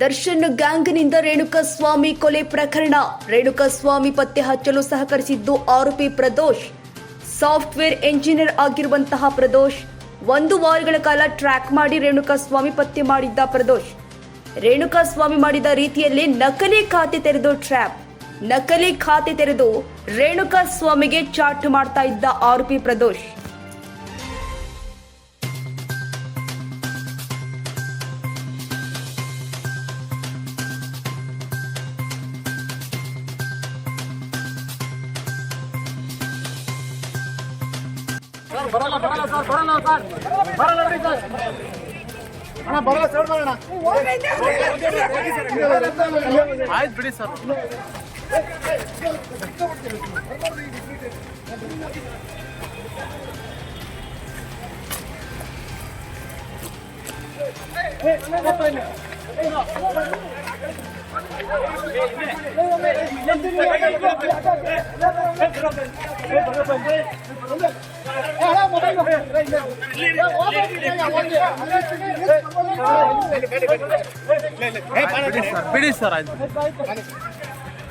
ದರ್ಶನ್ ಗ್ಯಾಂಗ್ನಿಂದ ರೇಣುಕಸ್ವಾಮಿ ಕೊಲೆ ಪ್ರಕರಣ. ರೇಣುಕಸ್ವಾಮಿ ಪತ್ತೆ ಹಚ್ಚಲು ಸಹಕರಿಸಿದ್ದು ಆರೋಪಿ ಪ್ರದೋಷ್. ಸಾಫ್ಟ್ವೇರ್ ಎಂಜಿನಿಯರ್ ಆಗಿರುವಂತಹ ಪ್ರದೋಷ್. ಒಂದು ವಾರಗಳ ಕಾಲ ಟ್ರ್ಯಾಕ್ ಮಾಡಿ ರೇಣುಕಸ್ವಾಮಿ ಪತ್ತೆ ಮಾಡಿದ್ದ ಪ್ರದೋಷ್. ರೇಣುಕಾಸ್ವಾಮಿ ಮಾಡಿದ ರೀತಿಯಲ್ಲಿ ನಕಲಿ ಖಾತೆ ತೆರೆದು ಟ್ರ್ಯಾಪ್. ನಕಲಿ ಖಾತೆ ತೆರೆದು ರೇಣುಕಾಸ್ವಾಮಿಗೆ ಚಾಟ್ ಮಾಡ್ತಾ ಇದ್ದ ಆರೋಪಿ ಪ್ರದೋಷ್. ಸರ್ ಬರಲ್ಲ ಬರಲ್ಲ ಸರ್ ಬರಲ್ಲ ಸರ್ ಬರಲ್ಲ ಬಿಡಿ ಸರ್ ಅಣ್ಣ ಬರಲ್ಲ ಸರ್ ಮಾಡೋಣ ಆಯ್ತು ಬಿಡಿ ಸರ್ ಬಿಡಿ ಸರ್ ಆಯ್ತು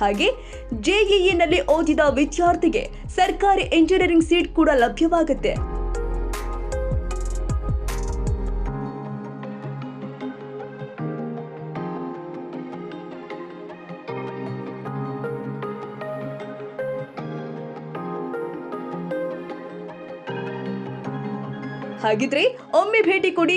ಹಾಗೆ ಜೆಇಇನಲ್ಲಿ ಓದಿದ ವಿದ್ಯಾರ್ಥಿಗೆ ಸರ್ಕಾರಿ ಇಂಜಿನಿಯರಿಂಗ್ ಸೀಟ್ ಕೂಡ ಲಭ್ಯವಾಗುತ್ತೆ. ಹಾಗಿದ್ರೆ ಒಮ್ಮೆ ಭೇಟಿ ಕೊಡಿ.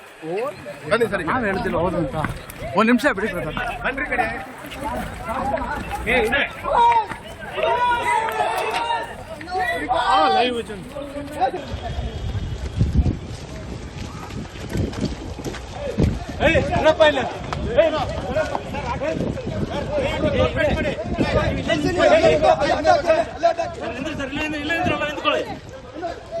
ಬನ್ನಿ ಸರಿ ನಾವು ಹೇಳ್ತಿಲ್ಲ ಹೌದು ಅಂತ ಒಂದು ನಿಮಿಷ ಬಿಡಿ ಸರ್ ಬನ್ರಿ ಕಡೆ ಲೈವ್